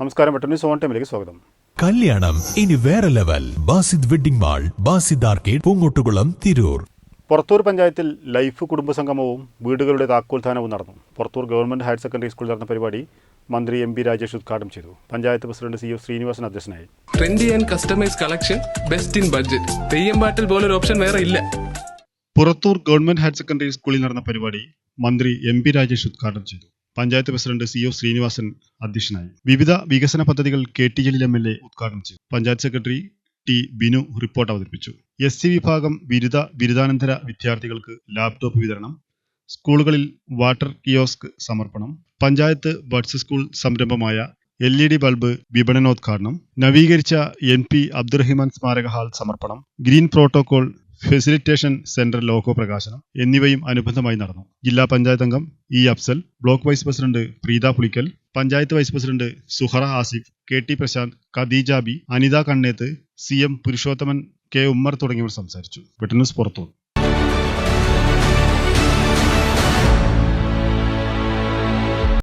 നമസ്കാരം പെട്ടെന്ന് സോൺ ടൈമിലേക്ക് സ്വാഗതം. കല്യാണം ഇനി വേറെ level. Basid wedding mall Basid arcade Poongottukulam Tirur. Purathur പഞ്ചായത്തിൽ ലൈഫ് കുടുംബസംഗമവും വീടുകളുടെ താക്കോൽദാനവും നടന്നു. പുറത്തൂർ ഗവൺമെന്റ് ഹയർ സെക്കൻഡറി സ്കൂളിൽ നടന്ന പരിപാടി മന്ത്രി എം പി രാജേഷ് ഉദ്ഘാടനം ചെയ്തു. Panchayat president C O Srinivasan അധ്യക്ഷനായി. Trendy and customise collection best in budget Theyyam പാട്ടിൽ പോലൊരു ഓപ്ഷൻ വേറെ ഇല്ല. പുറത്തൂർ ഗവൺമെന്റ് ഹയർ സെക്കൻഡറി സ്കൂളിൽ നടന്ന പരിപാടി മന്ത്രി എം പി രാജേഷ് ഉദ്ഘാടനം ചെയ്തു. Panchayat president C O Srinivasan അധ്യക്ഷനായി. വിവിധ വികസന പദ്ധതികൾ K T Jaleel M L A ഉദ്ഘാടനം ചെയ്തു. Panchayat secretary T Binu report അവതരിപ്പിച്ചു. എസ് സി വിഭാഗം ബിരുദ ബിരുദാനന്തര വിദ്യാർത്ഥികൾക്ക് ലാപ്ടോപ്പ് വിതരണം. സ്കൂളുകളിൽ വാട്ടർ കിയോസ്ക് സമർപ്പണം. പഞ്ചായത്ത് ബഡ്സ് സ്കൂൾ സംരംഭമായ എൽ ഇ ഡി ബൾബ് വിപണനോദ്ഘാടനം. നവീകരിച്ച എൻ പി അബ്ദുറഹിമാൻ സ്മാരക ഹാൾ സമർപ്പണം. Green protocol facilitation centre logo പ്രകാശനം എന്നിവയും അനുബന്ധമായി നടന്നു. ജില്ലാ പഞ്ചായത്ത് അംഗം E Afsal block vice president Preetha Pulikkal panchayat vice president Suhara Asif K T Prashanth Khadeeja B Anitha Kannethu C M Purushothaman K Ummer തുടങ്ങിയവർ സംസാരിച്ചു. ബ്രിട്ടനസ് പുറത്തു